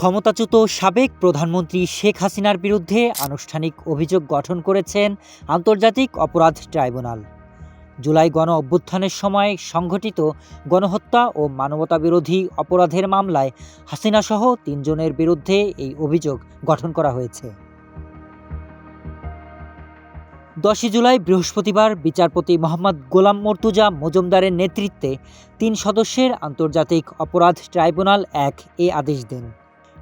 ক্ষমতাচ্যুত সাবেক প্রধানমন্ত্রী শেখ হাসিনার বিরুদ্ধে আনুষ্ঠানিক অভিযোগ গঠন করেছেন আন্তর্জাতিক অপরাধ ট্রাইব্যুনাল। জুলাই গণ অভ্যুত্থানের সময় সংঘটিত গণহত্যা ও মানবতাবিরোধী অপরাধের মামলায় হাসিনাসহ তিনজনের বিরুদ্ধে এই অভিযোগ গঠন করা হয়েছে। দশই জুলাই বৃহস্পতিবার বিচারপতি মোহাম্মদ গোলাম মর্তুজা মজুমদারের নেতৃত্বে তিন সদস্যের আন্তর্জাতিক অপরাধ ট্রাইব্যুনাল এক এ আদেশ দেন।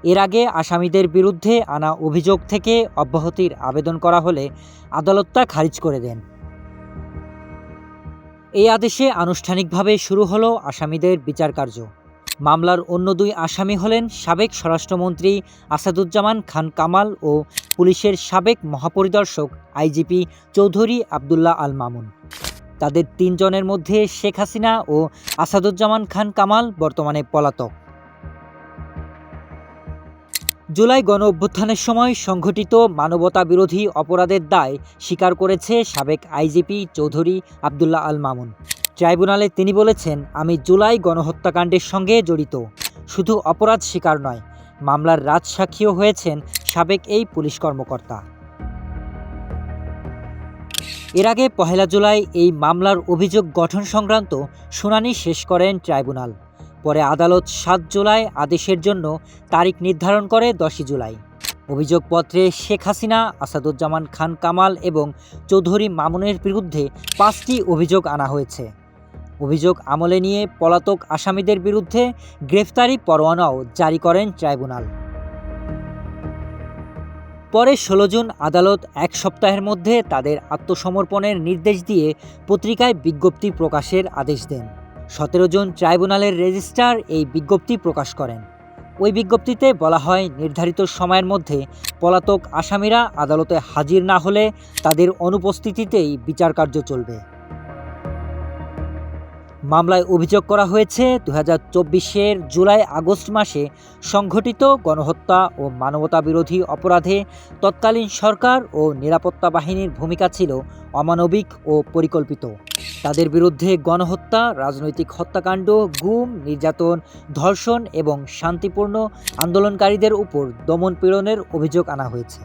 এর আগে আসামিদের বিরুদ্ধে আনা অভিযোগ থেকে অব্যাহতির আবেদন করা হলে আদালত তা খারিজ করে দেন। এই আদেশে আনুষ্ঠানিকভাবে শুরু হলো আসামিদের বিচার কার্য। মামলার অন্য দুই আসামি হলেন সাবেক স্বরাষ্ট্রমন্ত্রী আসাদুজ্জামান খান কামাল ও পুলিশের সাবেক মহাপরিদর্শক আইজিপি চৌধুরী আবদুল্লাহ আল মামুন। তাদের তিনজনের মধ্যে শেখ হাসিনা ও আসাদুজ্জামান খান কামাল বর্তমানে পলাতক। জুলাই গণ অভ্যুত্থানের সময় সংঘটিত মানবতা বিরোধী অপরাধের দায় স্বীকার করেছে সাবেক আইজিপি চৌধুরী আবদুল্লাহ আল মামুন। ট্রাইব্যুনালে তিনি বলেছেন, আমি জুলাই গণহত্যাকাণ্ডের সঙ্গে জড়িত। শুধু অপরাধ স্বীকার নয়, মামলার রাজসাক্ষীও হয়েছেন সাবেক এই পুলিশ কর্মকর্তা। এর আগে পহেলা জুলাই এই মামলার অভিযোগ গঠন সংক্রান্ত শুনানি শেষ করেন ট্রাইব্যুনাল। পরে আদালত সাত জুলাই আদেশের জন্য তারিখ নির্ধারণ করে দশই জুলাই। অভিযোগপত্রে শেখ হাসিনা, আসাদুজ্জামান খান কামাল এবং চৌধুরী মামুনের বিরুদ্ধে পাঁচটি অভিযোগ আনা হয়েছে। অভিযোগ আমলে নিয়ে পলাতক আসামিদের বিরুদ্ধে গ্রেফতারি পরোয়ানাও জারি করেন ট্রাইব্যুনাল। পরে ষোলো জুন আদালত এক সপ্তাহের মধ্যে তাদের আত্মসমর্পণের নির্দেশ দিয়ে পত্রিকায় বিজ্ঞপ্তি প্রকাশের আদেশ দেন। সতেরো জন ট্রাইব্যুনালের রেজিস্ট্রার এই বিজ্ঞপ্তি প্রকাশ করেন। ওই বিজ্ঞপ্তিতে বলা হয়, নির্ধারিত সময়ের মধ্যে পলাতক আসামিরা আদালতে হাজির না হলে তাদের অনুপস্থিতিতেই বিচার কার্য চলবে। মামলায় অভিযোগ করা হয়েছে দু হাজার চব্বিশের জুলাই আগস্ট মাসে সংঘটিত গণহত্যা ও মানবতা বিরোধী অপরাধে তৎকালীন সরকার ও নিরাপত্তা বাহিনীর ভূমিকা ছিল অমানবিক ও পরিকল্পিত। তাদের বিরুদ্ধে গণহত্যা, রাজনৈতিক হত্যাকাণ্ড, গুম, নির্যাতন, ধর্ষণ এবং শান্তিপূর্ণ আন্দোলনকারীদের উপর দমন পীড়নের অভিযোগ আনা হয়েছে।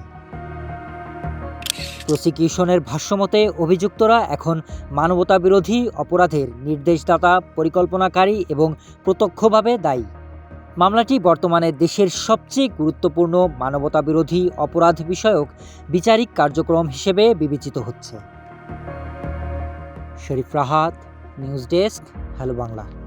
প্রসিকিউশনের ভাষ্যমতে, অভিযুক্তরা এখন মানবতা বিরোধী অপরাধের নির্দেশদাতা, পরিকল্পনাকারী এবং প্রত্যক্ষভাবে দায়ী। মামলাটি বর্তমানে দেশের সবচেয়ে গুরুত্বপূর্ণ মানবতা বিরোধী অপরাধ বিষয়ক বিচারিক কার্যক্রম হিসেবে বিবেচিত হচ্ছে। Sharif Rahat, news desk hello Bangla